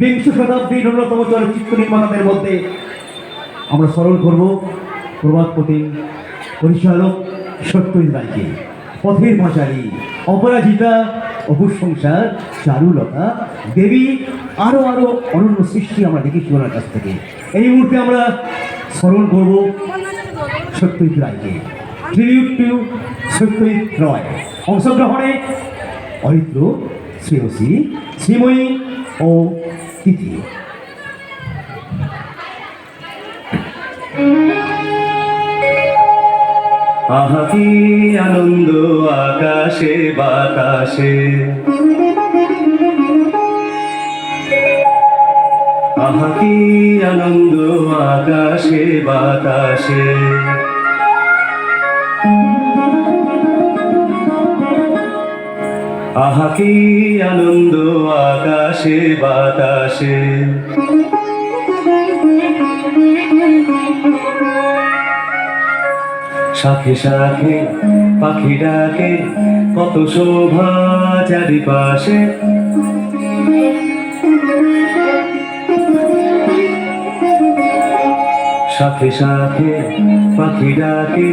বিংশ শতাব্দীর অন্যতম চলচ্চিত্র নির্মাতাদের মধ্যে আমরা স্মরণ করব প্রভাতপতি পরিচালক সত্যজিৎ রায়কে, পথের পাঁচালী অপরাজিতা অপুর সংসার চারুলতা দেবী আরও আরও অনন্য সৃষ্টি আমরা দেখেছি ওনার কাছ থেকে। এই মুহূর্তে আমরা স্মরণ করব সত্যজিৎ রায়কে ট্রিবিউট টু সত্যজিৎ রয়। অংশগ্রহণে অরিত্র, শ্রেয়সী, শ্রীময়ী ও তিথি। আহা কি আনন্দ আকাশে বাতাসে। আহা কি আনন্দ আকাশে বাতাসে। আহা, কি আনন্দ আকাশে, বাতাসে। শাখে শাখে পাখি ডাকে, কত শোভা চারিপাশে। শাখে সাথে পাখি ডাকে,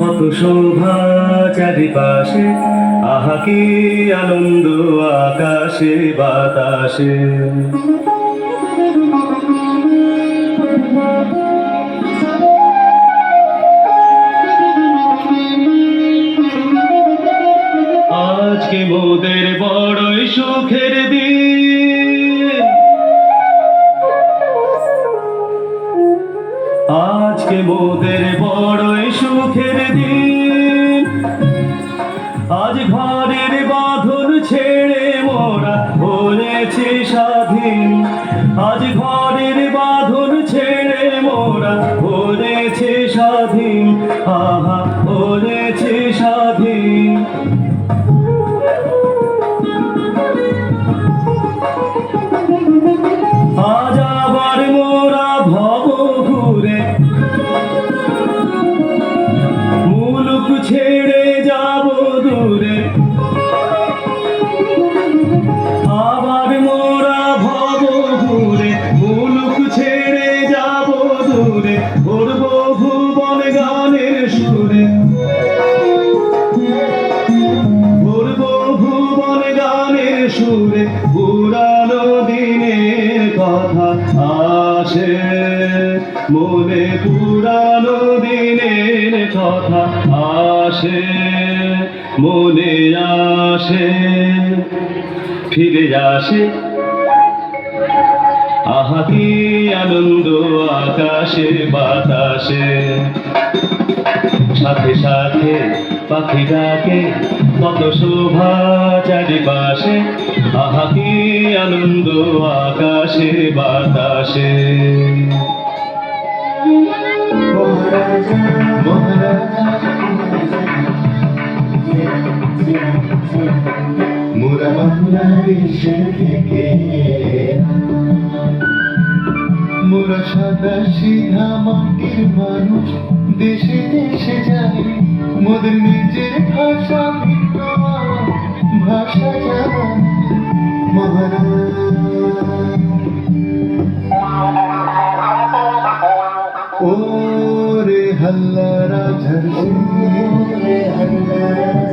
কত শোভা চারিপাশে। আহা কি আনন্দ আকাশে, বাতাসে। আজকে মোদের বড়ই সুখের দিন? আজকে মোদের বড়ই সুখের দিন? ঘরের বাঁধন ছেড়ে মোরা হয়েছে স্বাধীন। আজ ঘরের বাঁধন ছেড়ে মোরা হয়েছে স্বাধীন। আহা হয়েছে মনে পুরানো দিনের কথা আসে, মনে আসে, ফিরে আসে। আহা কি আনন্দ আকাশে, বাতাসে। সাথে সাথে পাখি ডাকে কত শোভা চারিপাশে আহা কি আনন্দ আকাশে, বাতাসে। মোরা বাংলাদেশে থেকে মোরা সাদা সিধা মাটির মানুষ দেশে দেশে ভাষা ভিন্ন ও রে হল্লা রাজার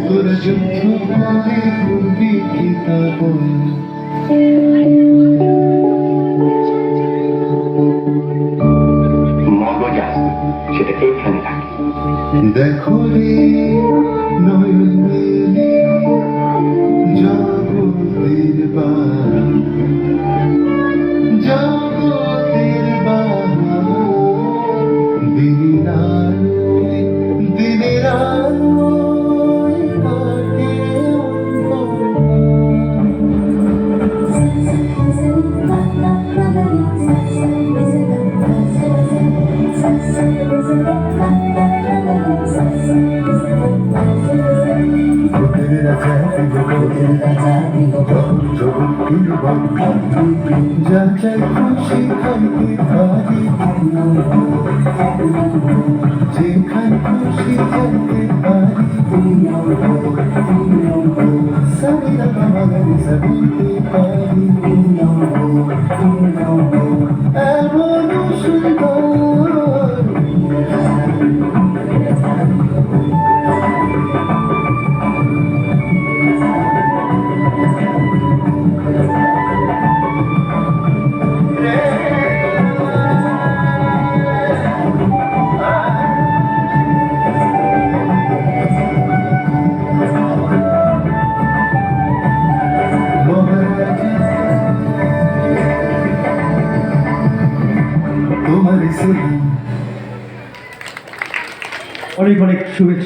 তোর যুদ্ধ করে করবি কিতাব মগজ সেটা এইখানে থাকে। দেখো রে, নয়ন ভূতের রাজা জগৎ যা চাই খুশি খাইতে পারি যেখানে খুশি যেতে পারি সাবিরা বাবা গাড়ি সাবিতে অনেক অনেক শুভেচ্ছা।